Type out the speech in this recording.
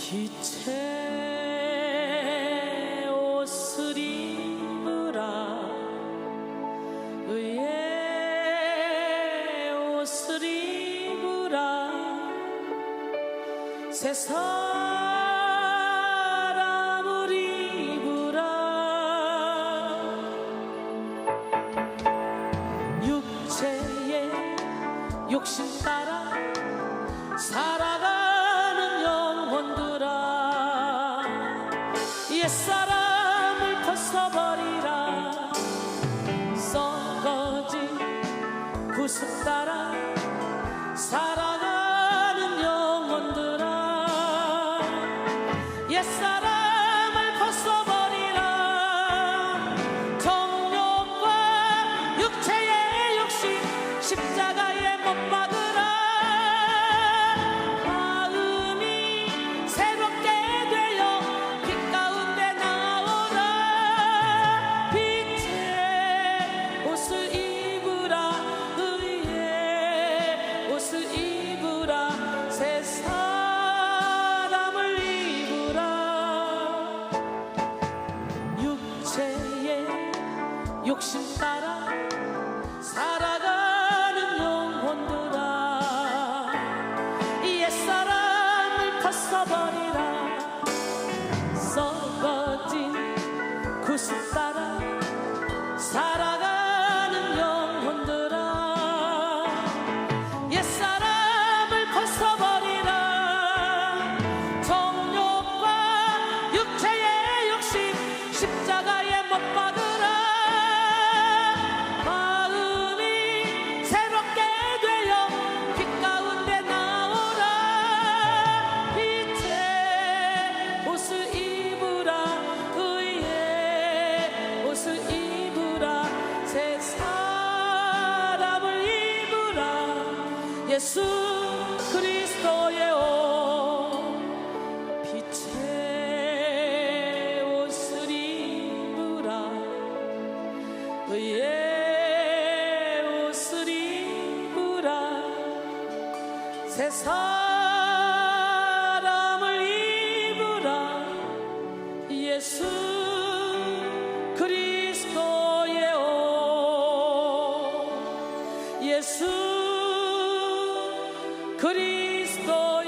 빛의 옷을 입으라. 의의 옷을 입으라. 새 사람을 입으라. 육체의 욕심 따라 살아 옛사람을 벗어버리라. 썩어진 구습 따라 살아가는 영혼들아. 옛사람 욕심 따라 살아가는 영혼들아. 옛사람을 벗어버리라. 썩어진 구습 따라 살아가는 영혼들아. 옛사람을 벗어버리라. 정욕과 육체의 욕심 십자가에 못 박으 예수 그리스도의 옷 빛의 옷을 입으라 의의 옷을 입으라 입으라. 예수 그리스도의 옷 예수 Cristo